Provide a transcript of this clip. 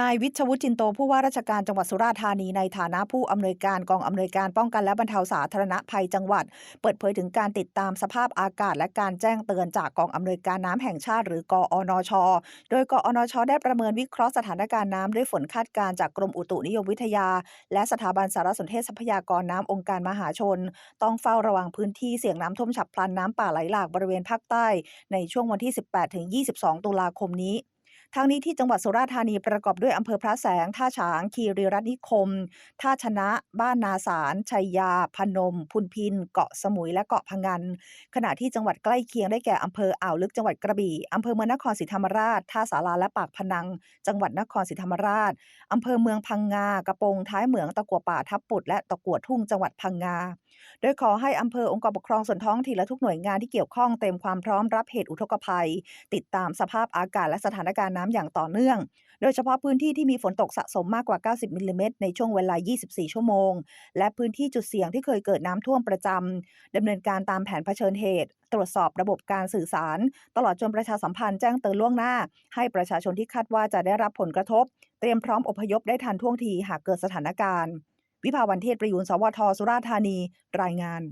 นายวิชวุฒิจินโตผู้ว่าราชการจังหวัดสุราษฎร์ธานีในฐานะผู้อำนวยการกองอำนวยการป้องกันและบรรเทาสาธารณภัยจังหวัด เปิดเผยถึงการติดตามสภาพอากาศ และการแจ้งเตือนจากกองอำนวยการน้ำแห่งชาติ หรือกอนช โดยกอนช ได้ประเมินวิเคราะห์สถานการณ์น้ำด้วยฝนคาดการณ์จากกรมอุตุนิยมวิทยา และสถาบันสารสนเทศทรัพยากรน้ำองค์การมหาชน ต้องเฝ้าระวังพื้นที่เสี่ยงน้ำท่วมฉับพลันน้ำป่าไหลหลากบริเวณภาคใต้ในช่วงวันที่ 18-22 ตุลาคมนี้ ทางนี้ที่จังหวัดสุราษฎร์ธานีประกอบด้วยอำเภอพระแสง ท่าฉาง คีรีรัตน์นิคม ท่าชนะ บ้านนาสารชัยยา พนม พุนพิน เกาะสมุย และเกาะพะงันขณะที่จังหวัดใกล้เคียงได้แก่อำเภออ่าวลึกจังหวัดกระบี่อำเภอเมืองนครศรีธรรมราช ท่าสาราและปากพนัง จังหวัดนครศรีธรรมราชอำเภอเมืองพังงากระโปงท้ายเหมืองตะกัวป่าทับปุดและตะกัวทุ่งจังหวัดพังงา โดยขอให้อำเภอองค์กรปกครองส่วนท้องถิ่นและทุกหน่วยงานที่เกี่ยวข้องเตรียมความพร้อมรับเหตุอุทกภัย ติดตามสภาพอากาศและสถานการณ์น้ำอย่างต่อเนื่อง โดยเฉพาะพื้นที่ที่มีฝนตกสะสมมากกว่า 90มิลลิเมตรในช่วงเวลา 24 ชั่วโมง และพื้นที่จุดเสี่ยงที่เคยเกิดน้ำท่วมประจำดำเนินการตามแผนเผชิญเหตุ ตรวจสอบระบบการสื่อสาร ตลอดจนประชาสัมพันธ์แจ้งเตือนล่วงหน้า ให้ประชาชนที่คาดว่าจะได้รับผลกระทบ เตรียมพร้อมอพยพได้ทันท่วงทีหากเกิดสถานการณ์ วิภาวันเทศประยูนสวทสุราธานี รายงาน